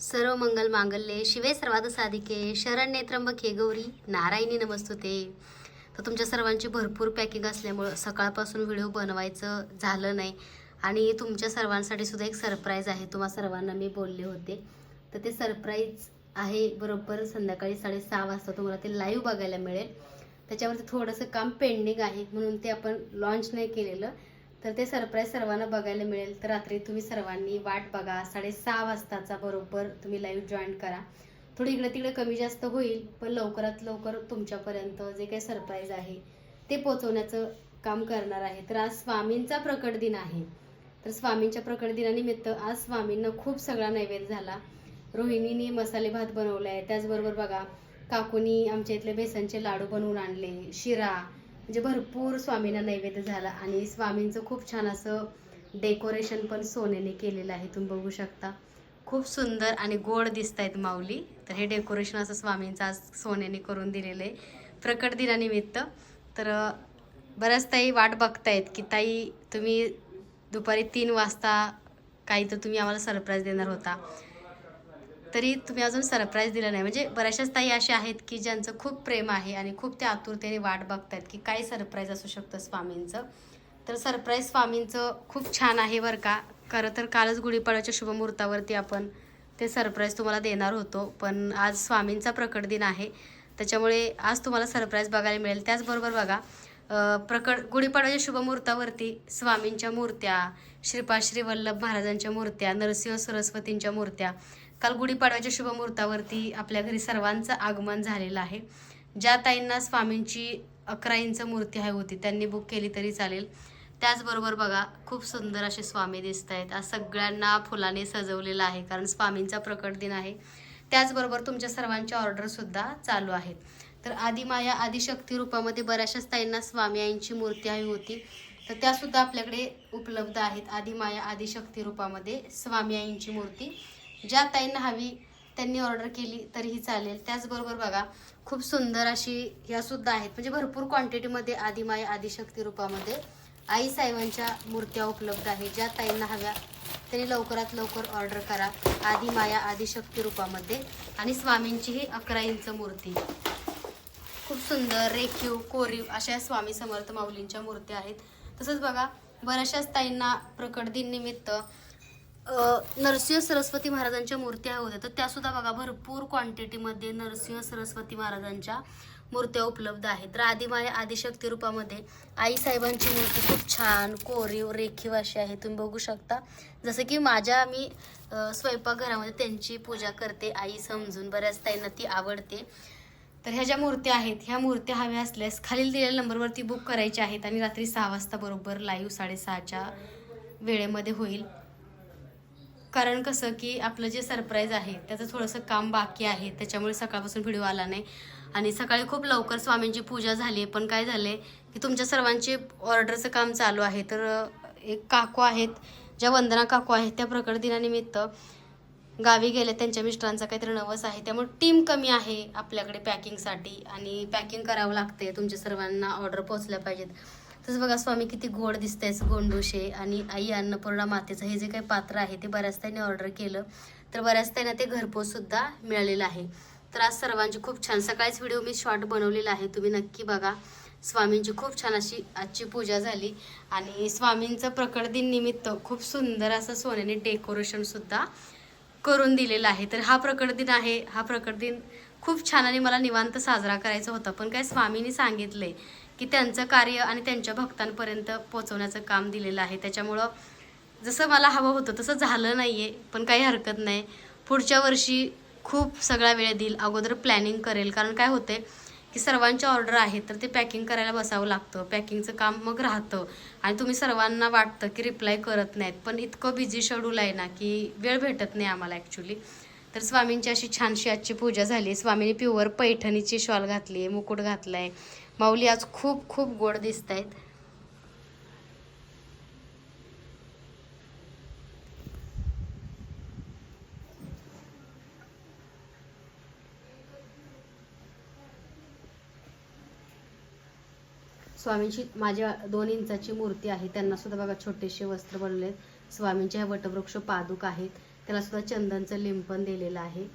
सर्व मंगल मांगल्ये शिवे सर्वाद साधिके शरण्ये त्र्यंबके गौरी नारायणी नमस्तुते. तर तुमच्या सर्वांची भरपूर पॅकिंग असल्यामुळं सकाळपासून व्हिडिओ बनवायचं झालं नाही. आणि तुमच्या सर्वांसाठी सुद्धा एक सरप्राईज आहे. तुम्हा सर्वांना मी बोलले होते. तर ते सरप्राईज आहे बरोबर संध्याकाळी साडेसहा वाजता तुम्हाला ते लाईव्ह बघायला मिळेल. त्याच्यावरती थोडंसं काम पेंडिंग आहे. म्हणून ते आपण लॉन्च नाही केलेलं. तर ते सरप्राईज सर्वांना बघायला मिळेल. तर रात्री तुम्ही सर्वांनी वाट बघा. साडेसहा वाजताचा बरोबर तुम्ही लाईव्ह जॉईन करा. थोडी इकडे तिकडे कमी जास्त होईल पण लवकरात लवकर तुमच्यापर्यंत जे काही सरप्राईज आहे ते पोचवण्याचं काम करणार आहे. तर आज स्वामींचा प्रकट दिन आहे. तर स्वामींच्या प्रकट दिनानिमित्त आज स्वामींना खूप सगळा नैवेद्य झाला. रोहिणीने मसाले भात बनवले आहे त्याचबरोबर बघा काकूनी आमच्या इथले बेसनचे लाडू बनवून आणले. शिरा म्हणजे भरपूर स्वामींना नैवेद्य झाला आणि स्वामींचं खूप छान असं डेकोरेशन पण सोन्याने केलेलं आहे तुम्ही बघू शकता. खूप सुंदर आणि गोड दिसत आहेत माऊली. तर हे डेकोरेशन असं स्वामींचं आज सोन्याने करून दिलेलं आहे. प्रकट दिनानिमित्त. तर बऱ्याच ताई वाट बघतायत की ताई तुम्ही दुपारी तीन वाजता काही तर तुम्ही आम्हाला सरप्राईज देणार होता. तरी तुम्ही अजून सरप्राईज दिलं नाही. म्हणजे बऱ्याचशाच ताई अशा आहेत की ज्यांचं खूप प्रेम आहे आणि खूप त्या आतुरतेने वाट बघतात की काय सरप्राईज असू शकतं स्वामींचं. तर सरप्राईज स्वामींचं खूप छान आहे बरं का. खरं तर कालच गुढीपाडव्याच्या शुभमुहूर्तावरती आपण ते सरप्राईज तुम्हाला देणार होतो. पण आज स्वामींचा प्रकट दिन आहे. त्याच्यामुळे आज तुम्हाला सरप्राईज बघायला मिळेल. त्याचबरोबर बघा प्रकट गुढीपाडव्याच्या शुभमुहूर्तावरती स्वामींच्या मूर्त्या श्रीपाद श्री वल्लभ महाराजांच्या मूर्त्या नरसिंह सरस्वतींच्या मूर्त्या काल गुढीपाडव्याच्या शुभमुहूर्तावरती आपल्या घरी सर्वांचं आगमन झालेलं आहे. ज्या ताईंना स्वामींची अकरा इंच मूर्ती हवी होती त्यांनी बुक केली तरी चालेल. त्याचबरोबर बघा खूप सुंदर असे स्वामी दिसत आहेत. आज सगळ्यांना फुलाने सजवलेलं आहे कारण स्वामींचा प्रकट दिन आहे. त्याचबरोबर तुमच्या सर्वांच्या ऑर्डरसुद्धा चालू आहेत. तर आदिमाया आदिशक्ती रूपामध्ये बऱ्याचशाच ताईंना स्वामी आईंची मूर्ती हवी होती. तर त्यासुद्धा आपल्याकडे उपलब्ध आहेत. आदिमाया आदिशक्ती रूपामध्ये स्वामी आईंची मूर्ती. ज्या ताईंना हवी त्यांनी ऑर्डर केली तरीही चालेल. त्याचबरोबर बघा खूप सुंदर अशी ह्या सुद्धा आहेत. म्हणजे भरपूर क्वांटिटीमध्ये आदिमाया आदिशक्ती रूपामध्ये आई साहेबांच्या मूर्त्या उपलब्ध आहेत. ज्या ताईंना हव्या त्यांनी लवकरात लवकर ऑर्डर करा. आदिमाया आदिशक्ती रूपामध्ये आणि स्वामींची ही अकरा इंच मूर्ती. खूप सुंदर रेखीव कोरीव अशा स्वामी समर्थ माऊलींच्या मूर्त्या आहेत. तसंच बघा बऱ्याचशाच ताईंना प्रकट दिन निमित्त नरसिंह सरस्वती महाराजांच्या मूर्त्या होत्या. तर त्यासुद्धा बघा भरपूर क्वांटिटीमध्ये नरसिंह सरस्वती महाराजांच्या मूर्त्या उपलब्ध आहेत. तर आदिमाया आदिशक्ती रूपामध्ये आई साहेबांची मूर्ती खूप छान कोरीव रेखीव अशी आहे. तुम्ही बघू शकता. जसं की माझ्या मी स्वयंपाकघरामध्ये त्यांची पूजा करते आई समजून. बऱ्याच ताईंना ती आवडते. तर ह्या ज्या मूर्त्या आहेत ह्या मूर्त्या हव्या असल्यास खालील दिलेल्या नंबरवरती बुक करायच्या आहेत आणि रात्री सहा वाजता बरोबर लाईव्ह साडेसहाच्या वेळेमध्ये होईल. कारण कसं की आपलं जे सरप्राईज आहे त्याचं थोडंसं काम बाकी आहे. त्याच्यामुळे सकाळपासून व्हिडिओ आला नाही. आणि सकाळी खूप लवकर स्वामींची पूजा झाली. आहे पण काय झाले की तुमच्या सर्वांचे ऑर्डरचं काम चालू आहे. तर एक काकू आहेत ज्या वंदना काकू आहेत त्या प्रकट दिनानिमित्त गावी गेले. त्यांच्या मिस्टरांचा काहीतरी नवस आहे. त्यामुळे टीम कमी आहे आपल्याकडे पॅकिंगसाठी आणि पॅकिंग करावं लागते तुमच्या सर्वांना ऑर्डर पोचल्या पाहिजेत. तसं बघा स्वामी किती गोड दिसतंय गोंडोशे आणि आई अन्नपूर्णा मातेचं. हे जे काही पात्र आहे ते बऱ्याच त्यांनी ऑर्डर केलं. तर बऱ्याच त्यांना ते घरपोच सुद्धा मिळालेलं आहे. तर आज सर्वांची खूप छान. सकाळीच व्हिडिओ मी शॉर्ट बनवलेला आहे. तुम्ही नक्की बघा. स्वामींची खूप छान अशी आजची पूजा झाली. आणि स्वामींचं प्रकट दिन निमित्त खूप सुंदर असं सोन्याने डेकोरेशन सुद्धा करून दिलेलं आहे. तर हा प्रकट दिन आहे. हा प्रकट दिन खूप छान आणि मला निवांत साजरा करायचा होता. पण काय स्वामींनी सांगितलंय की त्यांचं कार्य आणि त्यांच्या भक्तांपर्यंत पोहोचवण्याचं काम दिलेलं आहे. त्याच्यामुळं जसं मला हवं होतं तसं झालं नाही आहे पण काही हरकत नाही. पुढच्या वर्षी खूप सगळा वेळ देईल. अगोदर प्लॅनिंग करेल. कारण काय होते की सर्वांच्या ऑर्डर आहेत तर ते पॅकिंग करायला बसावं लागतं. पॅकिंगचं काम मग राहतं. आणि तुम्ही सर्वांना वाटतं की रिप्लाय करत नाहीत. पण इतकं बिझी शेड्यूल आहे ना की वेळ भेटत नाही आम्हाला ॲक्च्युली तर स्वामींची अशी छानशी आजची पूजा झाली. स्वामींनी प्युअर पैठणीची शॉल घातली आहे मुकुट घातला आहे माऊली आज खूप खूप गोड दिसत आहेत स्वामींची माझ्या दोन इंचाची मूर्ती आहे. त्यांना सुद्धा बघा छोटेसे वस्त्र बनवले आहेत स्वामींच्या वटवृक्ष पादुक आहेत. त्याला सुद्धा चंदनचं लिंपण दिलेलं आहे.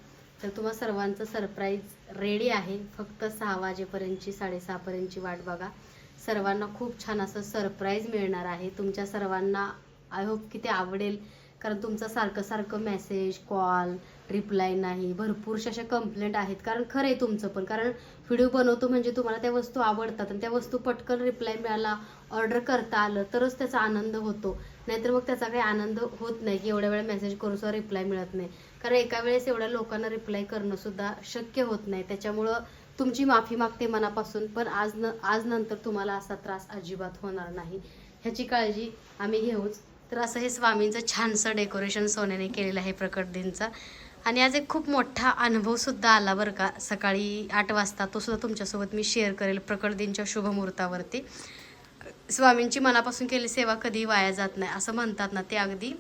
तर तुम्हा सर्वांचं सरप्राईज रेडी आहे. फक्त सहा वाजेपर्यंतची साडेसहापर्यंतची वाट बघा. सर्वांना खूप छान असं सरप्राईज मिळणार आहे. तुमच्या सर्वांना आय होप की ते आवडेल. कारण तुमचं सारखं सारखं मेसेज कॉल रिप्लाय नाही. भरपूरशा अशा कंप्लेंट आहेत. कारण खरं आहे तुमचं पण. कारण व्हिडिओ बनवतो म्हणजे तुम्हाला त्या वस्तू आवडतात आणि त्या वस्तू पटकन रिप्लाय मिळाला ऑर्डर करता आलं तरच त्याचा आनंद होतो. नाहीतर मग त्याचा काही आनंद होत नाही की एवढ्या वेळा मेसेज करून सुद्धा रिप्लाय मिळत नाही. कारण एका वेळेस एवढ्या लोकांना रिप्लाय करणं सुद्धा शक्य होत नाही. त्याच्यामुळं तुमची माफी मागते मनापासून पण आज न आज नंतर तुम्हाला असा त्रास अजिबात होणार नाही. ह्याची काळजी आम्ही घेऊच. तर असं हे स्वामींचं छानसं डेकोरेशन सोन्याने केलेलं आहे प्रकट दिनचा. आणि आज एक खूप मोठा अनुभव सुद्धा आला बरं का. सकाळी आठ वाजता तो सुद्धा तुमच्यासोबत मी शेअर करेल प्रकट दिनच्या शुभमुहूर्तावरती स्वामींची मनापासून केली सेवा कधी वाया जात नाही असं म्हणतात ना ते अगदी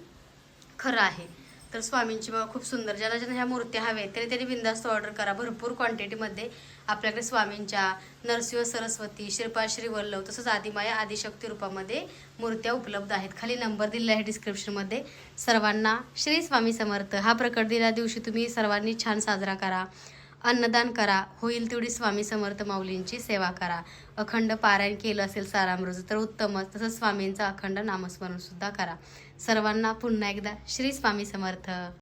खरं आहे. तर स्वामींची बाबा खूप सुंदर ज्याला ज्यांना ह्या मूर्त्या हव्या आहेत तरी त्यांनी बिंदास्त ऑर्डर करा. भरपूर क्वांटिटीमध्ये आपल्याकडे स्वामींच्या नरसिंह सरस्वती श्रीपाद श्री तसंच आदिमाया आदिशक्ती रूपामध्ये मूर्त्या उपलब्ध आहेत. खाली नंबर दिलेला आहे डिस्क्रिप्शनमध्ये सर्वांना श्री स्वामी समर्थ. हा प्रकट दिल्या दिवशी तुम्ही सर्वांनी छान साजरा करा. अन्नदान करा. होईल तेवढी स्वामी समर्थ माऊलींची सेवा करा. अखंड पारायण केलं असेल सारामृज तर उत्तमच तसंच स्वामींचं अखंड नामस्मरणसुद्धा करा. सर्वांना पुन्हा एकदा श्री स्वामी समर्थ.